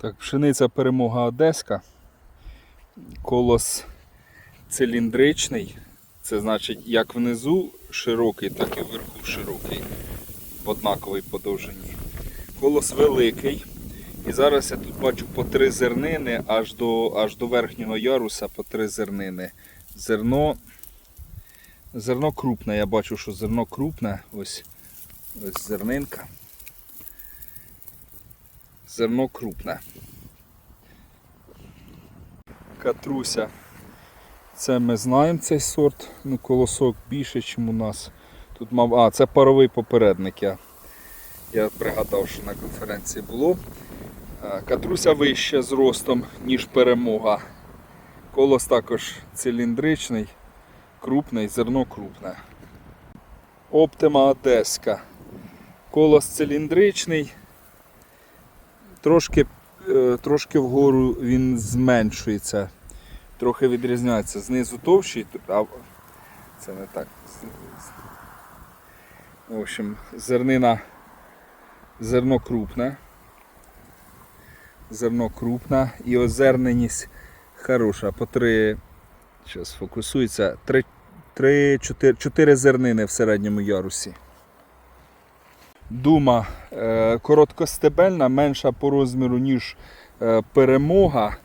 Так, пшениця перемога одеська. Колос циліндричний. Це значить як внизу широкий, так і вверху широкий. В однаковій подовжині. Колос великий. І зараз я тут бачу по три зернини аж до, аж до верхнього яруса по три зернини. Зерно, зерно крупне. Я бачу, що зерно крупне. Ось, ось зернинка. Зерно крупне. Катруся. Це ми знаємо цей сорт. Ну, колосок більше, ніж у нас. Тут мав. А, це паровий попередник. Я, я пригадав, що на конференції було. Катруся вище зростом, ніж перемога. Колос також циліндричний, крупний, зерно крупне. Оптима Одеська. Колос циліндричний. Трошки, е, трошки вгору він зменшується. Трохи відрізняється. Знизу товщий, а це не так. В общем, зернина, зерно крупне. Зерно крупне і озерненість хороша. По три, зараз фокусується, три, три, чотири, чотири зернини в середньому ярусі. Дума е, короткостебельна, менша по розміру, ніж е, перемога.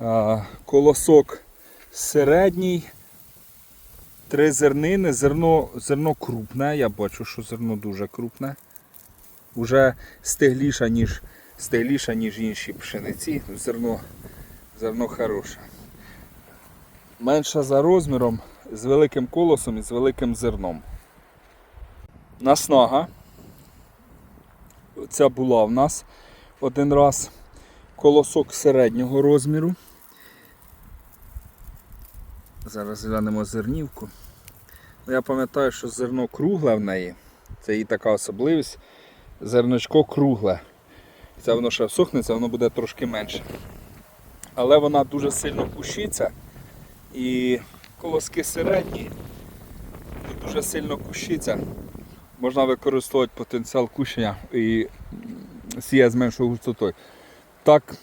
Е, колосок середній. Три зернини, зерно, зерно крупне. Я бачу, що зерно дуже крупне. Уже стегліша, ніж, стегліша, ніж інші пшениці. Зерно, зерно хороше. Менша за розміром, з великим колосом і з великим зерном. Наснага. Ця була в нас один раз. Колосок середнього розміру. Зараз глянемо зернівку. Ну, Я пам'ятаю, що зерно кругле в неї. Це її така особливість. Зерночко кругле. Це воно ще всохнеться, воно буде трошки менше. Але вона дуже сильно кущиться і колоски середні, дуже сильно кущиться. Можна використовувати потенціал кущення і сіє з меншою густотою. Так,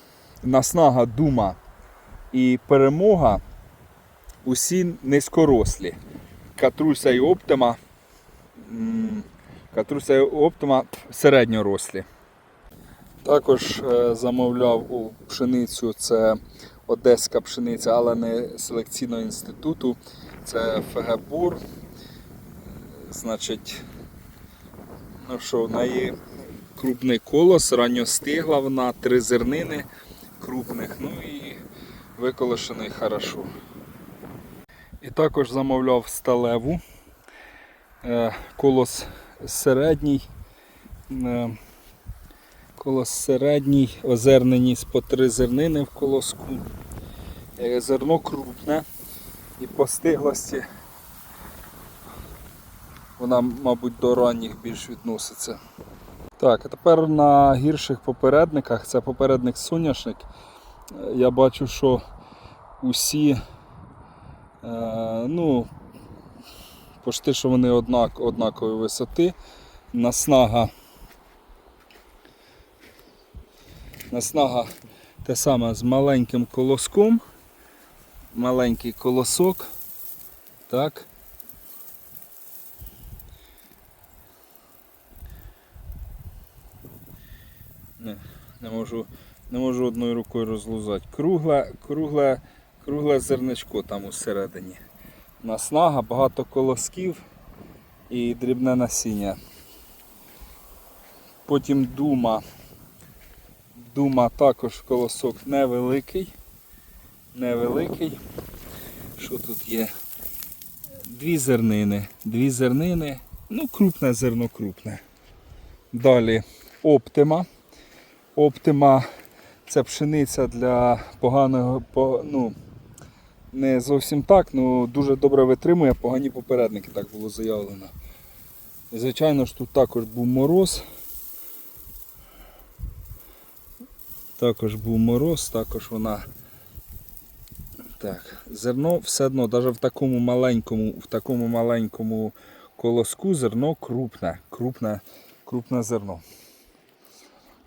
наснага, дума і перемога усі низькорослі. Катруся і оптима. Катруся і оптима середньорослі. Також е, замовляв у пшеницю, це одеська пшениця, але не селекційного інституту. Це ФГБУР. Значить, що, в неї крупний колос, ранньостигла вона, три зернини крупних, ну і виколошений хорошо. І також замовляв сталеву. Е, Колос середній. Е, Колос середній, озерненість по три зернини в колоску. Е, Зерно крупне і по стиглості вона, мабуть, до ранніх більш відноситься. Так, а тепер на гірших попередниках, це попередник соняшник. Е, Я бачу, що усі, е, ну, почти що вони однак, однакової висоти. Наснага. Наснага те саме з маленьким колоском. Маленький колосок. Так. Не, не можу, не можу одною рукою розлузати. Кругле, кругле, кругле зерничко там усередині. Наснага, багато колосків і дрібне насіння. Потім дума. Дума також колосок невеликий. Невеликий. Що тут є? Дві зернини. Дві зернини. Ну, крупне зерно крупне. Далі оптима. Оптима це пшениця для поганого, по- ну, не зовсім так, але дуже добре витримує погані попередники, так було заявлено. І, звичайно ж тут також був мороз. Також був мороз, також вона. Так, зерно все одно, навіть в такому маленькому, в такому маленькому колоску зерно крупне, крупне, крупне зерно.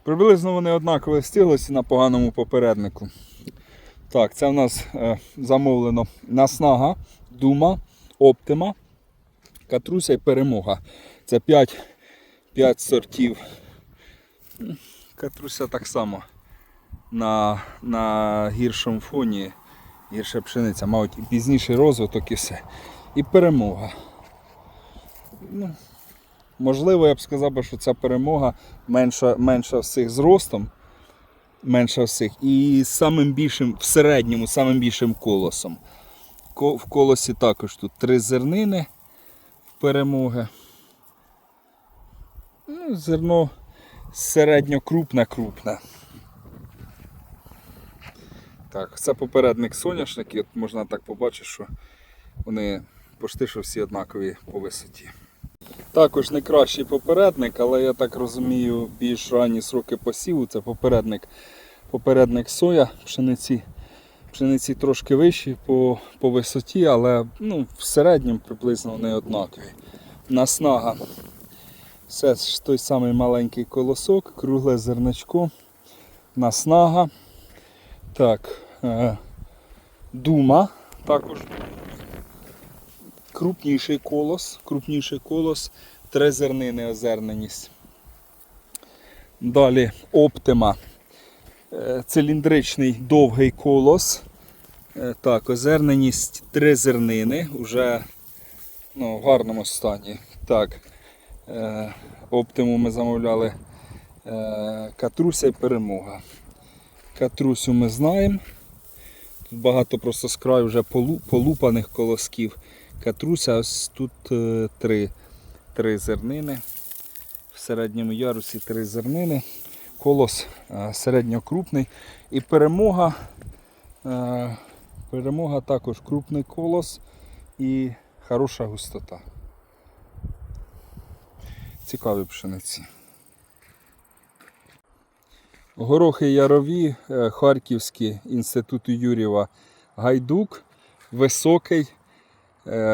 Приблизно вони однакові стиглості на поганому попереднику. Так, це в нас е, замовлено наснага, дума, оптима, катруся і перемога. Це 5, 5 сортів. Катруся так само на, на гіршому фоні. Гірша пшениця, мабуть, і пізніший розвиток і все. І перемога. Ну, можливо, я б сказав, би, що ця перемога менша, менша всіх зростом, менша всіх, і самим більшим, в середньому, самим більшим колосом. В колосі також тут три зернини перемоги. Ну, зерно середньо крупне. Так, це попередник соняшник, можна так побачити, що вони почти що всі однакові по висоті. Також не кращий попередник, але я так розумію, більш ранні сроки посіву. Це попередник, попередник соя, пшениці. Пшениці трошки вищі по, по висоті, але ну, в середньому приблизно вони однакові. Наснага. Все ж той самий маленький колосок, кругле зерничко, наснага. Так, е, дума також крупніший колос, крупніший колос, три зернини озерненість. Далі оптима. Е, Циліндричний довгий колос. Е, Так, озерненість три зернини, вже ну, в гарному стані. Так, е, оптиму ми замовляли катруся і перемога. Катрусю ми знаємо. Тут багато просто з краю вже полупаних колосків. Катруся, ось тут е, три, три зернини. В середньому ярусі три зернини. Колос е, середньокрупний. І перемога. е, Перемога також крупний колос і хороша густота. Цікаві пшениці. Горохи Ярові, Харківські інституту Юрєва Гайдук. Високий,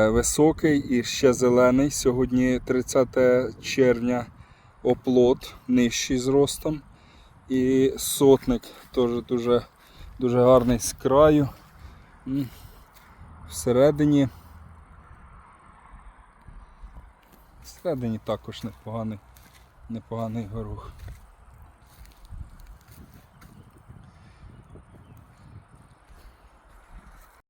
високий і ще зелений. Сьогодні 30 червня оплот нижчий зростом. І сотник теж дуже, дуже гарний з краю. Всередині. Всередині також непоганий, непоганий горох.